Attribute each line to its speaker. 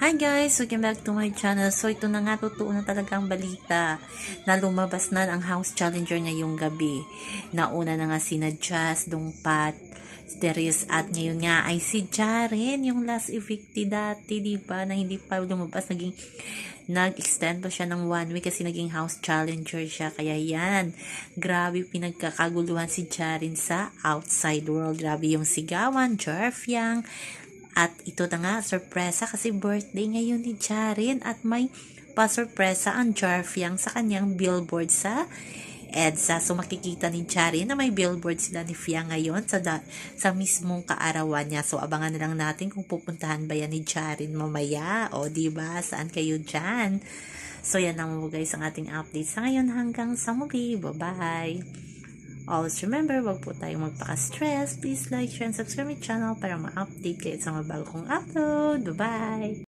Speaker 1: Hi guys! Welcome back to my channel. So ito na nga, totoo na talaga ang balita na lumabas na ang house challenger ngayong gabi. Nauna na nga si Jazz, Dungpat, Darius at ngayon nga ay si Jaren, yung last evictee dati, di ba? Na hindi pa lumabas, naging nag-extend pa siya ng one week kasi naging house challenger siya. Kaya yan, grabe pinagkakaguluhan si Jaren sa outside world. Grabe yung sigawan, Jarfyang, at ito na nga, sorpresa kasi birthday ngayon ni Jarin at may pa-sorpresa ang Jarfyang sa kanyang billboard sa EDSA. So makikita ni Jarin na may billboard sila ni Fiang ngayon sa, da- sa mismong kaarawan niya. So abangan na lang natin kung pupuntahan ba yan ni Jarin mamaya. O ba Saan kayo dyan? So yan lang mo guys ang ating update sa ngayon hanggang sa muli. Bye-bye! Always remember, wag po tayong magpaka-stress. Please like, share, and subscribe my channel para ma-update kayo sa mga bago kong upload. Bye-bye!